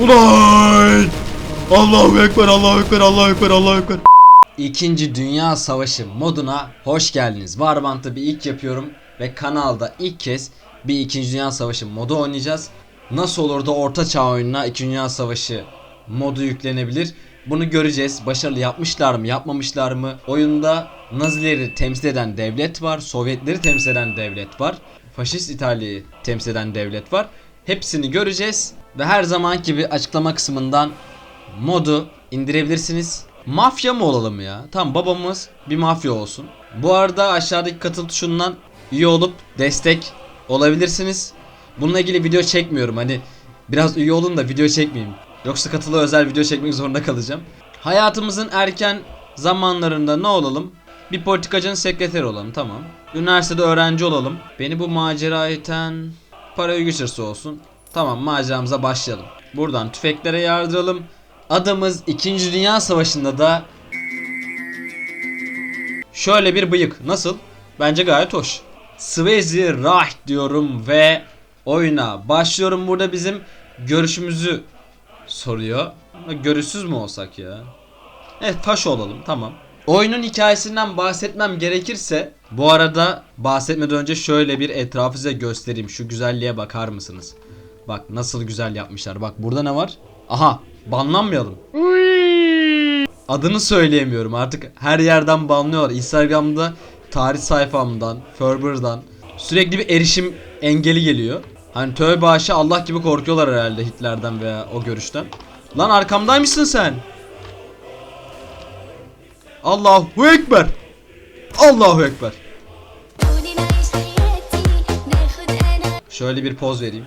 Ulan! Allahu Ekber, Allahu Ekber, Allahu Ekber, Allahu Ekber. İkinci Dünya Savaşı moduna hoş geldiniz. Warband'da bir ilk yapıyorum ve kanalda ilk kez bir İkinci Dünya Savaşı modu oynayacağız. Nasıl olur da Orta Çağ oyununa İkinci Dünya Savaşı modu yüklenebilir? Bunu göreceğiz. Başarılı yapmışlar mı, yapmamışlar mı? Oyunda Nazileri temsil eden devlet var, Sovyetleri temsil eden devlet var, Faşist İtalya'yı temsil eden devlet var. Hepsini göreceğiz ve her zaman gibi açıklama kısmından modu indirebilirsiniz. Mafya mı olalım ya? Tamam babamız bir mafya olsun. Bu arada aşağıdaki katıl tuşundan üye olup destek olabilirsiniz. Bununla ilgili video çekmiyorum. Hani biraz üye olun da video çekmeyeyim. Yoksa katılı özel video çekmek zorunda kalacağım. Hayatımızın erken zamanlarında ne olalım? Bir politikacının sekreteri olalım tamam. Üniversitede öğrenci olalım. Beni bu macera iten para hırsı olsun. Tamam maceramıza başlayalım. Buradan tüfeklere yardıralım. Adamız 2. Dünya Savaşı'nda da şöyle bir bıyık. Nasıl? Bence gayet hoş. Svezi Reich diyorum ve oyuna başlıyorum. Burada bizim görüşümüzü soruyor. Görüşsüz mü olsak ya? Evet taş olalım tamam. Oyunun hikayesinden bahsetmem gerekirse bu arada bahsetmeden önce şöyle bir etrafı size göstereyim. Şu güzelliğe bakar mısınız? Bak nasıl güzel yapmışlar. Bak burada ne var? Aha banlanmayalım. Adını söyleyemiyorum artık her yerden banlıyorlar. Instagram'da tarih sayfamdan, Ferber'dan sürekli bir erişim engeli geliyor. Hani tövbe aşağı Allah gibi korkuyorlar herhalde Hitler'den veya o görüşten. Lan arkamdaymışsın sen. Allahu Ekber. Allahu Ekber. Şöyle bir poz vereyim.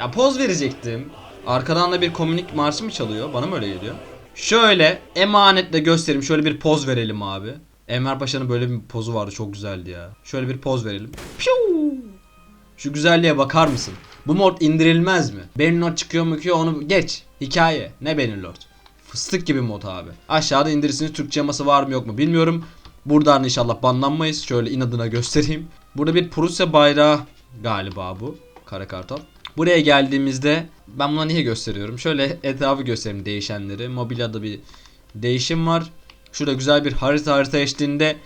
Ya poz verecektim. Arkadan da bir komünik marşı mı çalıyor? Bana mı öyle geliyor? Şöyle emanetle göstereyim. Şöyle bir poz verelim abi. Enver Paşa'nın böyle bir pozu vardı. Çok güzeldi ya. Şöyle bir poz verelim. Piu! Şu güzelliğe bakar mısın? Bu mod indirilmez mi? Benlord çıkıyor mu ki onu geç. Hikaye. Ne Benlord? Fıstık gibi mod abi. Aşağıda indirirsiniz. Türkçe yaması var mı yok mu bilmiyorum. Buradan inşallah banlanmayız. Şöyle inadına göstereyim. Burada bir Prusya bayrağı galiba bu. Kara kartal. Buraya geldiğimizde ben buna niye gösteriyorum? Şöyle etrafı göstereyim değişenleri. Mobilyada bir değişim var. Şurada güzel bir harita harita eşliğinde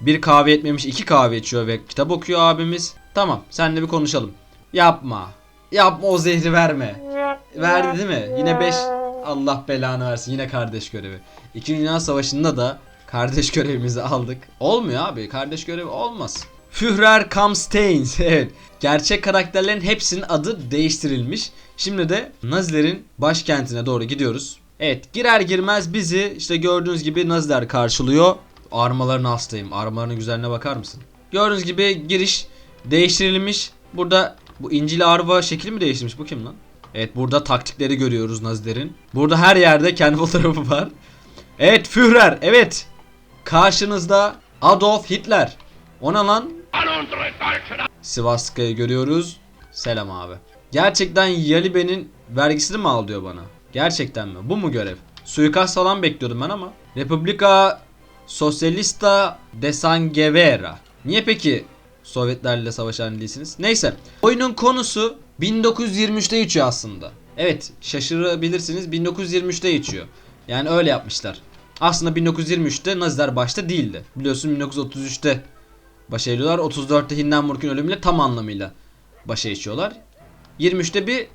bir kahve etmemiş iki kahve içiyor ve kitap okuyor abimiz. Tamam senle bir konuşalım. Yapma. Yapma o zehri verme. Verdi değil mi? Yine 5 Allah belanı versin. Yine kardeş görevi. İkinci Dünya Savaşı'nda da kardeş görevimizi aldık. Olmuyor abi. Kardeş görevi olmaz. Führer Kamsteins. Evet. Gerçek karakterlerin hepsinin adı değiştirilmiş. Şimdi de Nazilerin başkentine doğru gidiyoruz. Evet girer girmez bizi işte gördüğünüz gibi Naziler karşılıyor. Armalarına hastayım. Armalarının güzelliğine bakar mısın? Gördüğünüz gibi giriş değiştirilmiş. Burada bu İncil Arva şekli mi değiştirmiş? Bu kim lan? Evet burada taktikleri görüyoruz Nazilerin. Burada her yerde kendi fotoğrafı var. Evet Führer evet. Karşınızda Adolf Hitler. Ona lan Sivastka'yı görüyoruz. Selam abi. Gerçekten Yalibe'nin vergisini mi al diyor bana? Gerçekten mi? Bu mu görev? Suikast falan bekliyordum ben ama. Republika Socialista de Sanguevera. Niye peki Sovyetlerle savaşan değilsiniz? Neyse. Oyunun konusu 1923'te geçiyor aslında. Evet şaşırabilirsiniz 1923'te geçiyor. Yani öyle yapmışlar. Aslında 1923'te Naziler başta değildi. Biliyorsun 1933'te başa eğiliyorlar. 34'te Hindenburg'un ölümüyle tam anlamıyla başa geçiyorlar. 23'te bir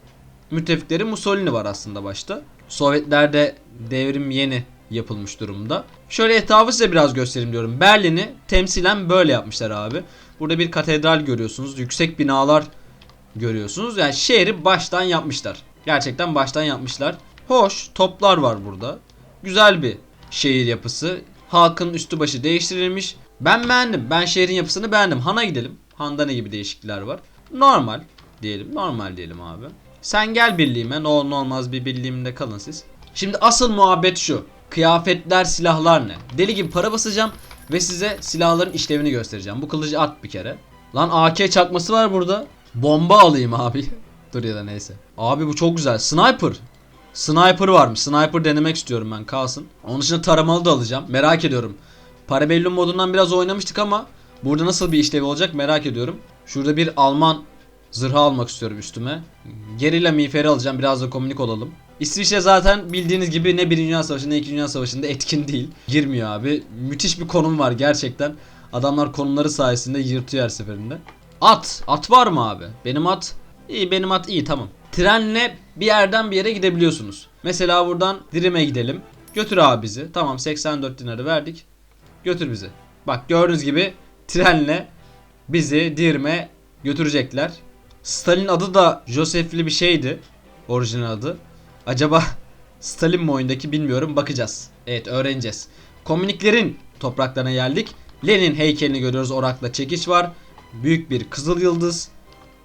müttefikleri Mussolini var aslında başta. Sovyetlerde devrim yeni yapılmış durumda. Şöyle etrafı size biraz göstereyim diyorum. Berlin'i temsilen böyle yapmışlar abi. Burada bir katedral görüyorsunuz. Yüksek binalar görüyorsunuz. Yani şehri baştan yapmışlar. Gerçekten baştan yapmışlar. Hoş toplar var burada. Güzel bir şehir yapısı. Halkın üstü başı değiştirilmiş. Ben beğendim. Ben şehrin yapısını beğendim. Han'a gidelim. Han'da ne gibi değişiklikler var? Normal diyelim. Normal diyelim abi. Sen gel birliğime. Ne olur ne olmaz bir birliğimde kalın siz. Şimdi asıl muhabbet şu. Kıyafetler, silahlar ne? Deli gibi para basacağım ve size silahların işlevini göstereceğim. Bu kılıcı at bir kere. Lan AK çakması var burada. Bomba alayım abi. Dur ya da neyse. Abi bu çok güzel. Sniper. Sniper varmış. Sniper denemek istiyorum ben kalsın. Onun dışında taramalı da alacağım. Merak ediyorum. Parabellum modundan biraz oynamıştık ama burada nasıl bir işlevi olacak merak ediyorum. Şurada bir Alman zırhı almak istiyorum üstüme. Gerilla miğferi alacağım. Biraz da komünik olalım. İsviçre zaten bildiğiniz gibi ne 1. Dünya Savaşı'nda ne 2. Dünya Savaşı'nda etkin değil. Girmiyor abi. Müthiş bir konum var gerçekten. Adamlar konumları sayesinde yırtıyor her seferinde. At. At var mı abi? Benim at. İyi benim at iyi tamam. Trenle bir yerden bir yere gidebiliyorsunuz. Mesela buradan Dirim'e gidelim. Götür abi bizi. Tamam 84 dinarı verdik. Götür bizi. Bak gördüğünüz gibi trenle bizi Dirme götürecekler. Stalin adı da Josefli bir şeydi. Orijinal adı. Acaba Stalin mi oyundaki bilmiyorum bakacağız. Evet öğreneceğiz. Komüniklerin topraklarına geldik. Lenin heykelini görüyoruz. Orakla çekiş var. Büyük bir kızıl yıldız.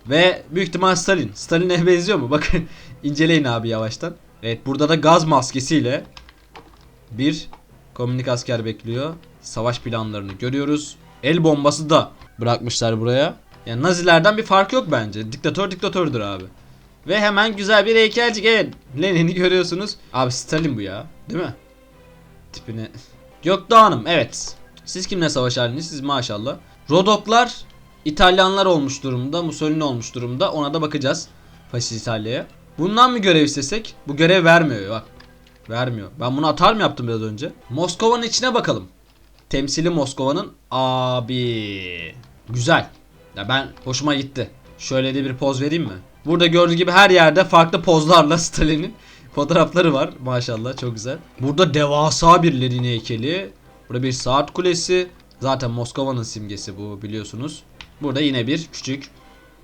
Ve büyük ihtimal Stalin. Stalin'e benziyor mu? Bakın inceleyin abi yavaştan. Evet burada da gaz maskesiyle bir komünik asker bekliyor. Savaş planlarını görüyoruz. El bombası da bırakmışlar buraya. Yani Nazilerden bir fark yok bence. Diktatör diktatördür abi. Ve hemen güzel bir heykelcik. Evet. Lenin'i görüyorsunuz. Abi Stalin bu ya. Değil mi? Tipini. Gökdoğan Hanım. Evet. Siz kimle savaş haliniz? Siz maşallah. Rodoklar İtalyanlar olmuş durumda. Mussolini olmuş durumda. Ona da bakacağız. Faşist İtalya'ya. Bundan mı görev istesek? Bu görev vermiyor bak. Vermiyor. Ben bunu atar mı yaptım biraz önce? Moskova'nın içine bakalım. Temsili Moskova'nın abi. Güzel. Ya ben hoşuma gitti. Şöyle de bir poz vereyim mi? Burada gördüğünüz gibi her yerde farklı pozlarla Stalin'in fotoğrafları var. Maşallah çok güzel. Burada devasa bir Lenin heykeli. Burada bir saat kulesi. Zaten Moskova'nın simgesi bu biliyorsunuz. Burada yine bir küçük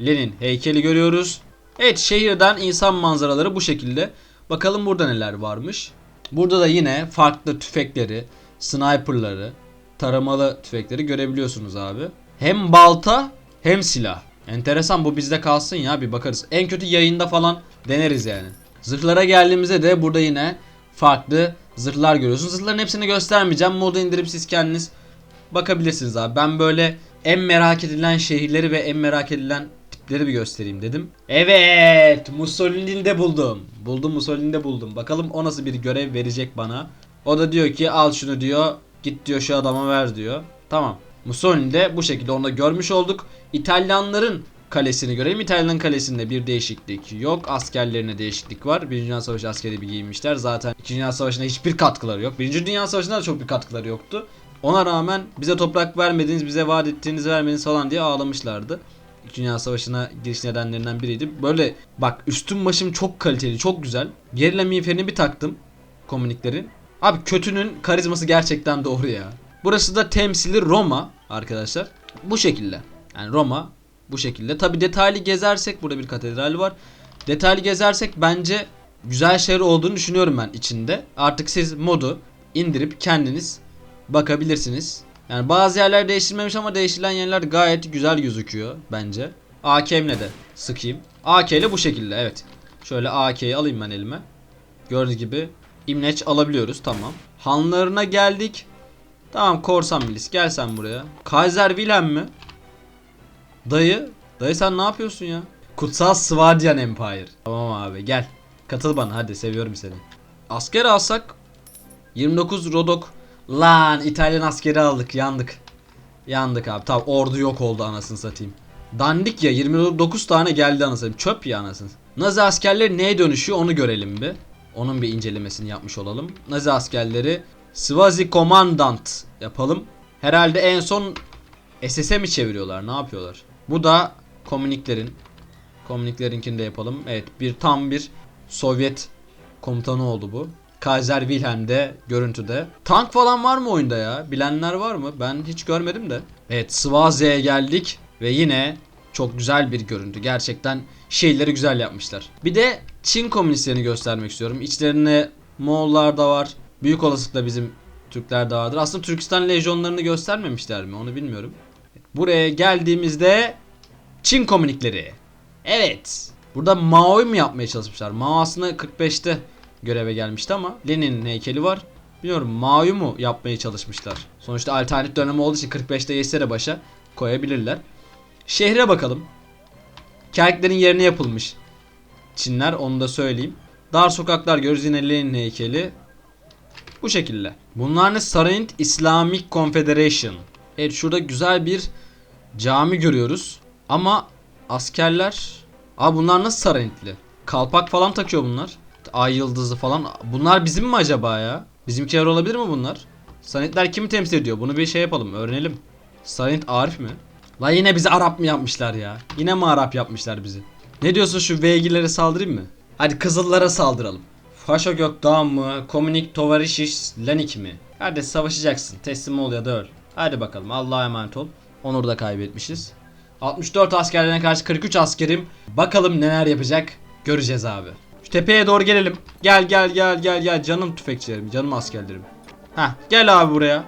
Lenin heykeli görüyoruz. Evet şehirden insan manzaraları bu şekilde. Bakalım burada neler varmış. Burada da yine farklı tüfekleri, sniperları, taramalı tüfekleri görebiliyorsunuz abi. Hem balta hem silah. Enteresan bu bizde kalsın ya bir bakarız. En kötü yayında falan deneriz yani. Zırhlara geldiğimizde de burada yine farklı zırhlar görüyorsunuz. Zırhların hepsini göstermeyeceğim. Modu indirip siz kendiniz bakabilirsiniz abi. Ben böyle en merak edilen şehirleri ve en merak edilen tipleri bir göstereyim dedim. Evet, Mussolini'ni de buldum. Buldum Mussolini'ni de buldum. Bakalım o nasıl bir görev verecek bana. O da diyor ki al şunu diyor. Git diyor şu adama ver diyor. Tamam. Mussolini de bu şekilde onu da görmüş olduk. İtalyanların kalesini görelim. İtalyan kalesinde bir değişiklik yok. Askerlerine değişiklik var. Birinci Dünya Savaşı askeri bir giymişler. Zaten İkinci Dünya Savaşı'nda hiçbir katkıları yok. Birinci Dünya Savaşı'nda da çok bir katkıları yoktu. Ona rağmen bize toprak vermediniz, bize vaat ettiğinizi vermediniz falan diye ağlamışlardı. İkinci Dünya Savaşı'na giriş nedenlerinden biriydi. Böyle bak üstüm başım çok kaliteli, çok güzel. Gerilla miğferini bir taktım komüniklerin. Abi kötünün karizması gerçekten doğru ya. Burası da temsili Roma arkadaşlar. Bu şekilde. Yani Roma bu şekilde. Tabi detaylı gezersek burada bir katedral var. Detaylı gezersek bence güzel şeyler olduğunu düşünüyorum ben içinde. Artık siz modu indirip kendiniz bakabilirsiniz. Yani bazı yerler değiştirmemiş ama değiştirilen yerler gayet güzel gözüküyor bence. AK'mle de sıkayım. AK ile bu şekilde evet. Şöyle AK'yi alayım ben elime. Gördüğünüz gibi imleç alabiliyoruz tamam. Hanlarına geldik. Tamam korsan milis gel sen buraya. Kaiser Wilhelm mi? Dayı. Dayı sen ne yapıyorsun ya? Kutsal Slavyan Empire. Tamam abi gel. Katıl bana hadi seviyorum seni. Asker alsak 29 Rodok. Lan İtalyan askeri aldık yandık. Yandık abi. Tamam ordu yok oldu anasını satayım. Dandik ya 29 tane geldi anasını. Çöp ya anasını. Nazi askerleri neye dönüşüyor onu görelim bir. Onun bir incelemesini yapmış olalım. Nazi askerleri Swazi Commandant yapalım. Herhalde en son SS'e mi çeviriyorlar? Ne yapıyorlar? Bu da komüniklerin. Komüniklerinkini de yapalım. Evet bir tam bir Sovyet komutanı oldu bu. Kaiser Wilhelm de görüntüde. Tank falan var mı oyunda ya? Bilenler var mı? Ben hiç görmedim de. Evet Swazi'ye geldik ve yine çok güzel bir görüntü. Gerçekten şeyleri güzel yapmışlar. Bir de Çin komünistlerini göstermek istiyorum. İçlerinde Moğollar da var. Büyük olasılıkla bizim Türkler de vardır. Aslında Türkistan lejyonlarını göstermemişler mi? Onu bilmiyorum. Buraya geldiğimizde Çin komünikleri. Evet. Burada Mao'yu mu yapmaya çalışmışlar? Mao aslında 45'te göreve gelmişti ama Lenin'in heykeli var. Bilmiyorum Mao'yu mu yapmaya çalışmışlar? Sonuçta alternatif dönemi olduğu için 45'te Yesere başa koyabilirler. Şehre bakalım. Kerklerin yerine yapılmış. Çinler onu da söyleyeyim. Dar sokaklar görürüz yine Lenin heykeli. Bu şekilde. Bunlar ne? Sarayint Islamic Confederation. Evet şurada güzel bir cami görüyoruz. Ama askerler... Aa bunlar nasıl Sarayintli? Kalpak falan takıyor bunlar. Ay yıldızı falan. Bunlar bizim mi acaba ya? Bizimkiler olabilir mi bunlar? Sanitler kimi temsil ediyor? Bunu bir şey yapalım, öğrenelim. Sanit Arif mi? La yine bizi Arap mı yapmışlar ya? Yine mi Arap yapmışlar bizi? Ne diyorsun şu V'gilere saldırayım mı? Hadi Kızıllara saldıralım. Faşo Gökdağ mı? Komünik Tovarişiş Lanik mi? Kardeş savaşacaksın. Teslim ol ya da öl. Hadi bakalım Allah'a emanet ol. Onur da kaybetmişiz. 64 askerlerine karşı 43 askerim. Bakalım neler yapacak. Göreceğiz abi. Şu tepeye doğru gelelim. Gel gel gel gel gel canım tüfekçilerim, canım askerlerim. Heh gel abi buraya.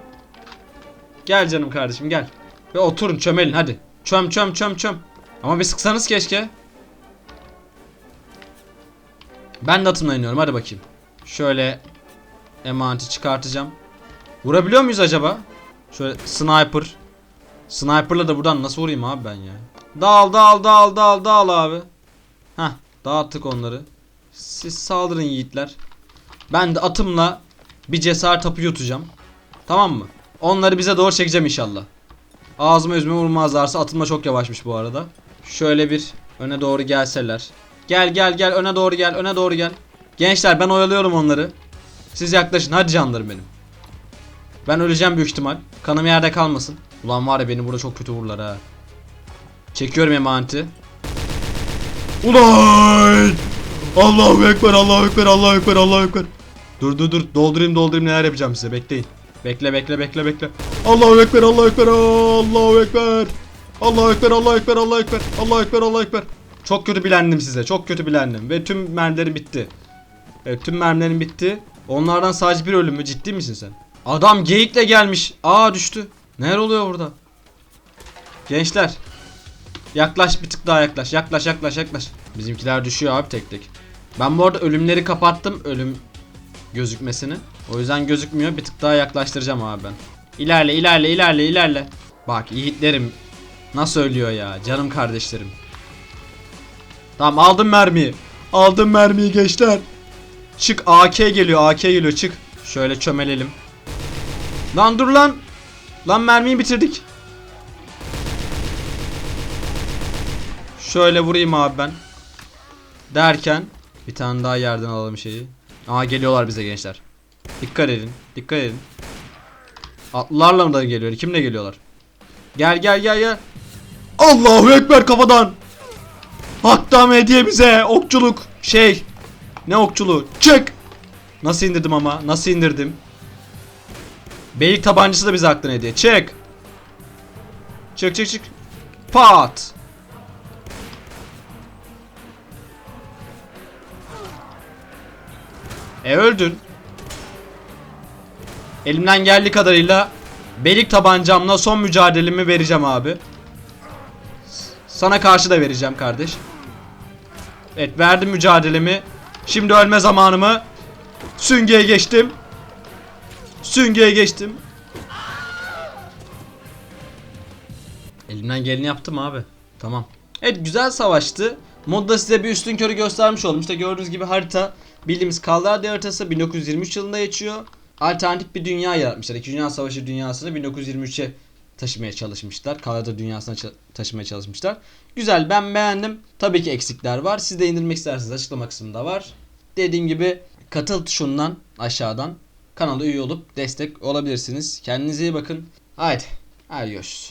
Gel canım kardeşim gel. Ve oturun çömelin hadi. Çöm çöm çöm çöm. Ama bir sıksanız keşke. Ben de atımla iniyorum hadi bakayım. Şöyle emaneti çıkartacağım. Vurabiliyor muyuz acaba? Şöyle sniper. Sniper'la da buradan nasıl vurayım abi ben ya? Dal dal dal dal dal abi. Heh dağıttık onları. Siz saldırın yiğitler. Ben de atımla bir cesaret tapı yutacağım. Tamam mı? Onları bize doğru çekeceğim inşallah. Ağzıma yüzüme vurmazlarsa atılma çok yavaşmış bu arada. Şöyle bir öne doğru gelseler. Gel gel gel öne doğru gel öne doğru gel. Gençler ben oyalıyorum onları. Siz yaklaşın hadi canlarım benim. Ben öleceğim büyük ihtimal. Kanım yerde kalmasın. Ulan var ya beni burada çok kötü vururlar ha. Çekiyorum emaneti. Ulan! Allahu Ekber, Allahu Ekber, Allahu Ekber, Allahu Ekber. Dur dur dur doldurayım doldurayım neler yapacağım size bekleyin. Bekle bekle bekle bekle. Allahu Ekber, Allahu Ekber, Allahu Ekber. Allahu Ekber, Allahu Ekber, Allahu Ekber, Allahu Ekber, Allahu Ekber. Çok kötü bilendim size çok kötü bilendim ve tüm mermilerim bitti. Evet tüm mermilerim bitti. Onlardan sadece bir ölüm mü ciddi misin sen? Adam geyikle gelmiş. Aa düştü. Neler oluyor burada? Gençler. Yaklaş bir tık daha yaklaş. Yaklaş yaklaş yaklaş. Bizimkiler düşüyor abi tek tek. Ben bu arada ölümleri kapattım. Ölüm gözükmesini. O yüzden gözükmüyor. Bir tık daha yaklaştıracağım abi ben. İlerle ilerle ilerle ilerle. Bak yiğitlerim. Nasıl ölüyor ya canım kardeşlerim. Tamam aldım mermiyi. Aldım mermiyi gençler. Çık AK geliyor AK geliyor çık. Şöyle çömelelim. Lan dur lan. Lan mermiyi bitirdik. Şöyle vurayım abi ben. Derken bir tane daha yerden alalım şeyi. Aa geliyorlar bize gençler. Dikkat edin. Dikkat edin. Atlılarla mı da geliyor? Kimle geliyorlar? Gel gel gel gel. Allahu Ekber kafadan. Hatta hediye bize okçuluk. Şey ne okçuluğu? Çık! Nasıl indirdim ama? Nasıl indirdim? Beylik tabancası da bize aklına hediye. Çık! Çık çık çık. Pat! E öldün. Elimden geldiği kadarıyla beylik tabancamla son mücadelemi vereceğim abi. Sana karşı da vereceğim kardeş. Evet verdim mücadelemi. Şimdi ölme zamanımı. Süngeye geçtim. Süngeye geçtim. Elimden geleni yaptım abi. Tamam. Evet güzel savaştı. Modda size bir üstün körü göstermiş oldum. İşte gördüğünüz gibi harita bildiğimiz Kallardi haritası 1923 yılında geçiyor. Alternatif bir dünya yaratmışlar. İkinci Dünya Savaşı dünyasını 1923'e taşımaya çalışmışlar. Kalada dünyasına taşımaya çalışmışlar. Güzel ben beğendim. Tabii ki eksikler var. Siz de indirmek isterseniz açıklama kısmında var. Dediğim gibi katıl tuşundan aşağıdan kanala üye olup destek olabilirsiniz. Kendinize iyi bakın. Haydi. Görüşürüz.